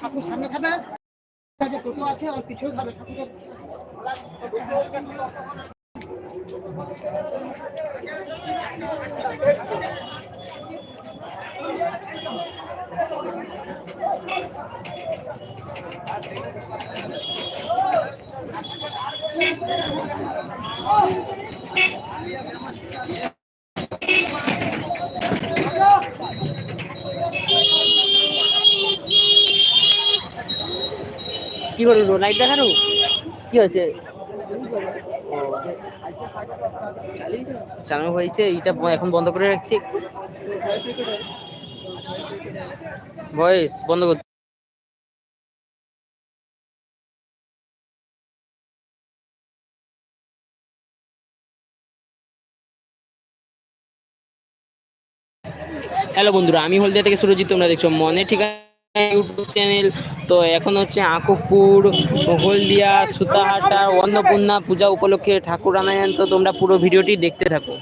ঠাকুর সামনে খাবে টোটো আছে আর পিছনে খাবে ঠাকুরের কি করব লাইট দেখানো? কি হচ্ছে চালানো হয়েছে, এইটা এখন বন্ধ করে রাখছি। ভয়েস বন্ধ কর হ্যালো বন্ধুরা, আমি হলদিয়া থেকে সুরজিৎ, তোমরা দেখছ মনে ঠিকানা। YouTube channel. তো এখন হচ্ছে আঁকুপুর, হলদিয়া, সুতাহাটা, অন্নপূর্ণা পূজা উপলক্ষে ঠাকুর আনায়ন তো তোমরা পুরো ভিডিওটি দেখতে থাকো।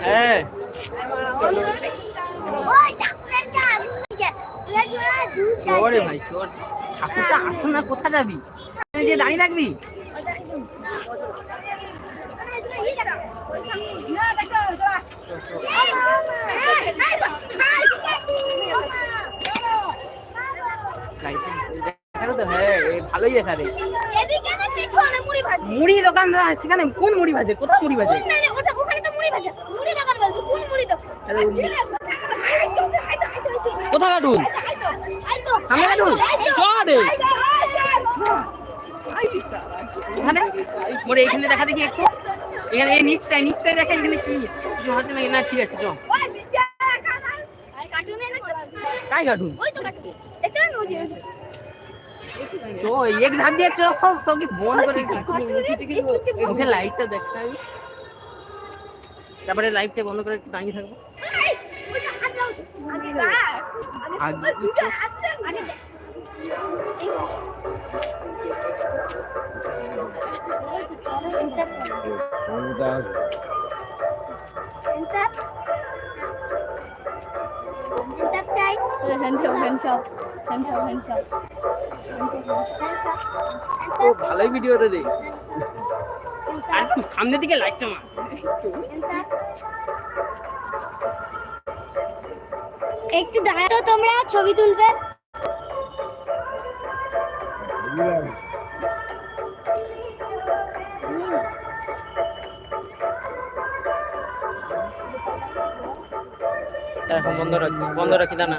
হ্যাঁ। ভাই ঠাকুরটা আসুন না কোথা যাবি? তুই যে দাঁড়িয়ে থাকবি? তো হ্যাঁ ভালোই দেখা রে মুড়ি দোকান সেখানে কোন মুড়ি ভাজে কোথায় মুড়ি ভাজে ওটা ওখানে তো মুড়ি ভাজা মুড়ি দোকান বলছো কোন মুড়ি দোকান আরে কোথা কাটুন সামনে কাটুন মোরে এখানে দেখা দেখি একটু এখানে এই নিচটাই নিচটাই দেখা এখানে কি কিছু হচ্ছে নাকি না ঠিক আছে চ কার্টুনে না কাই ওই তো কার্টুন দেখতে না চ এক ধাপ দিয়ে চ সব বন্ধ করে মুখে লাইটটা দেখতে হবে তারপরে লাইটটা বন্ধ করে একটু দাঁড়িয়ে থাকব ওইটা নাই হ্যান্ডশপ হ্যান্ডশপ হ্যান্ডশপ হ্যান্ডশপ ও ভালোই ভিডিও রে রে আর একটু সামনের দিকে লাইটটা মার একটু দাঁড়াও তোমরা ছবি তুলবে এখন বন্ধ রাখি বন্ধ রাখি দানা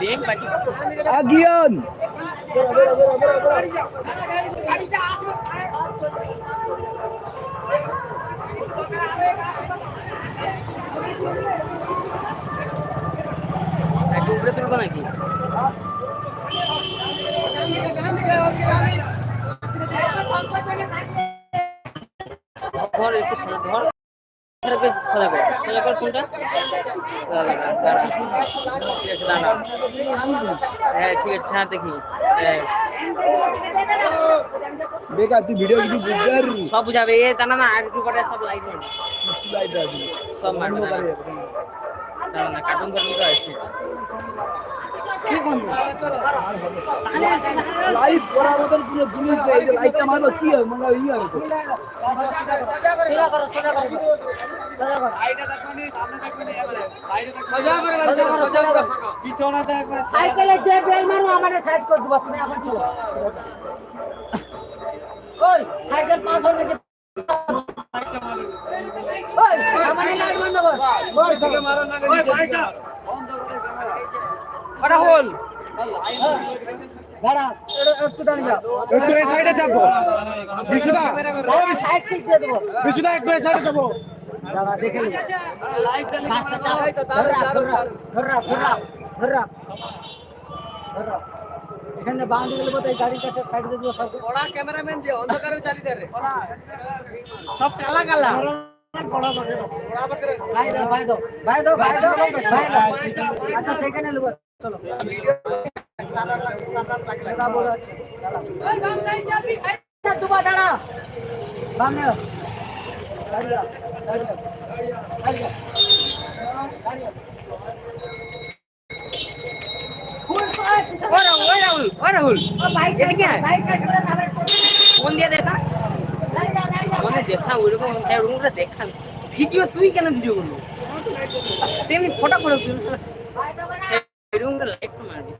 দেখ বাকি Agian. হ্যাঁ ঠিক আছে হ্যাঁ দেখি। হ্যাঁ। Beka tu video কিছু বুঝার সব বুঝাবে। এ দাঁড়া না একটু করে সব লাইট মারবে লাইট আছে সব মারবে না। কার্টুন কার্টুন তো আছে। লাইভ করার মতন পুরো জিনিস এই যে লাইটটা মারবো কি হবে? মানে ইয়ে হবে তো। সাইকেলে যে বেল মারো আমারে সাইড করে দেবো তুমি এখন চলো। ওই সাইকেল পাস হবে নাকি ওই আমারে লাইট বন্ধ কর। ওই সব কটা হল। দাঁড়া একটু দাঁড়িয়ে যাও। একটু এই সাইডে চাপো। বিশুদা আমি সাইড ঠিক দিয়ে দেবো। বিশুদা একটু এই সাইডে চাপো। দাঁড়া দেখে নিবো কাজটা চাপ ধর রাখ ধর রাখ ধর। রাখ ধর রাখ ধর রাখ এখানে বাউন্ডারি গেলে বোধহয় গাড়ির কাছে সাইড দিয়ে দিবো সব বড় ক্যামেরাম্যান যে অন্ধকারে দেয় রে সব কালা কালা। দাও দাও দাও দাও দাও। আচ্ছা সেখানে নেব চলো। দাদা বড় আছে দাঁড়া দুবা দাঁড়া। সামনে দাঁড়িয়ে দাঁড়িয়ে দাঁড়িয়ে দাঁড়িয়ে ও রাহুল ও রাহুল ও রাহুল। এটা কি ফোন দিয়ে দেখা। মনে দেখা ওইরকম রুমটা দেখান। ভিডিও তুই কেন ভিডিও করব? তেমনি ফটো করে রুমটা লাইক মারবি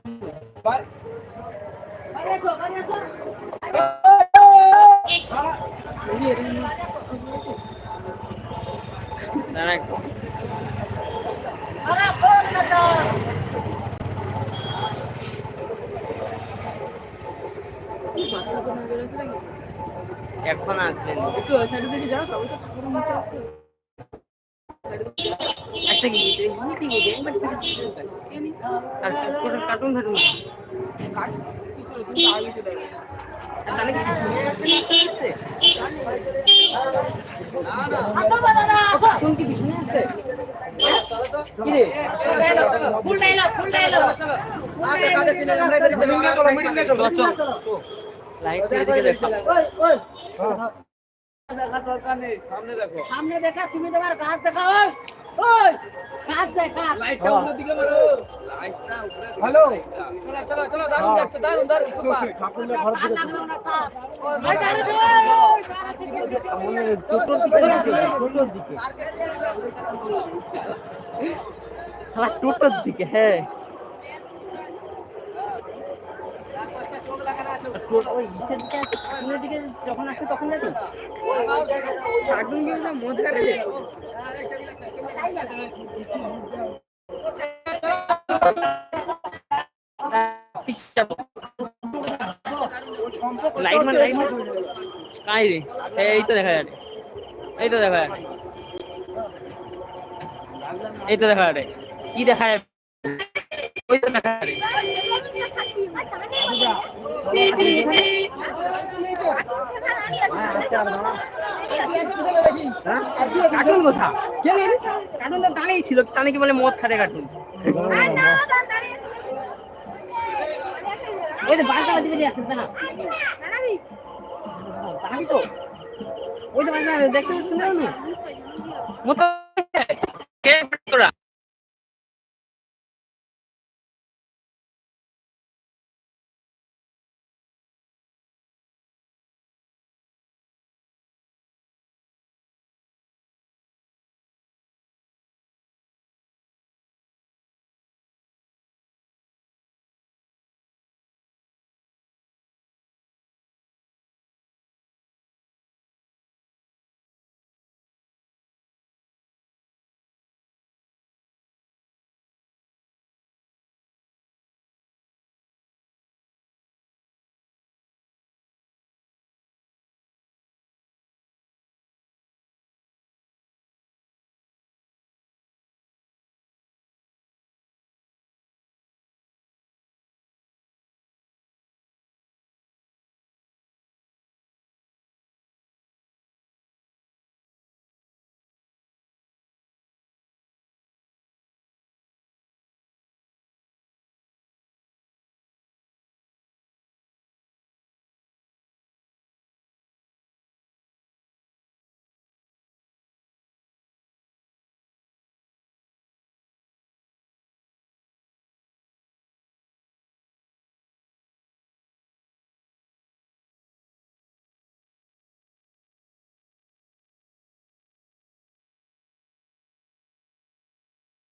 দাঁড়া একটু। এখন আসবেন। আচ্ছা কি এটা ইউনিটি গো বাট আর পুরো কার্টুন কার্টুন তাহলে কি আছে কার্টুন কি পিছনে আছে ফুল ডাইলগ ফুল ডাইলগ কাদের দিলে আমরা বেরিয়ে যাব চল চল। লাইট দিকে দেখো। ওই ওই সামনে দেখা তুমি তোমার কাজ দেখা ওই ওই কাজ দেখা হ্যালো চলো চলো চলো দারুণ যাচ্ছে দারুণ দারুণ সুপার ঠাকুরের ঘর দিকে টোটোর দিকে টোটোর দিকে সালা টোটোর দিকে হ্যাঁ যাবি কাই রে এই তো দেখা যাচ্ছে এই তো দেখা যাচ্ছে এই তো দেখা যাচ্ছে কি দেখা যাচ্ছে। কার্টুন কোথা কার্টুন তো টানেই ছিল টানে কি বলে মদ খাটে কার্টুন ওই না দাঁড়াবি তো ওই তো দেখতে শুনে মতো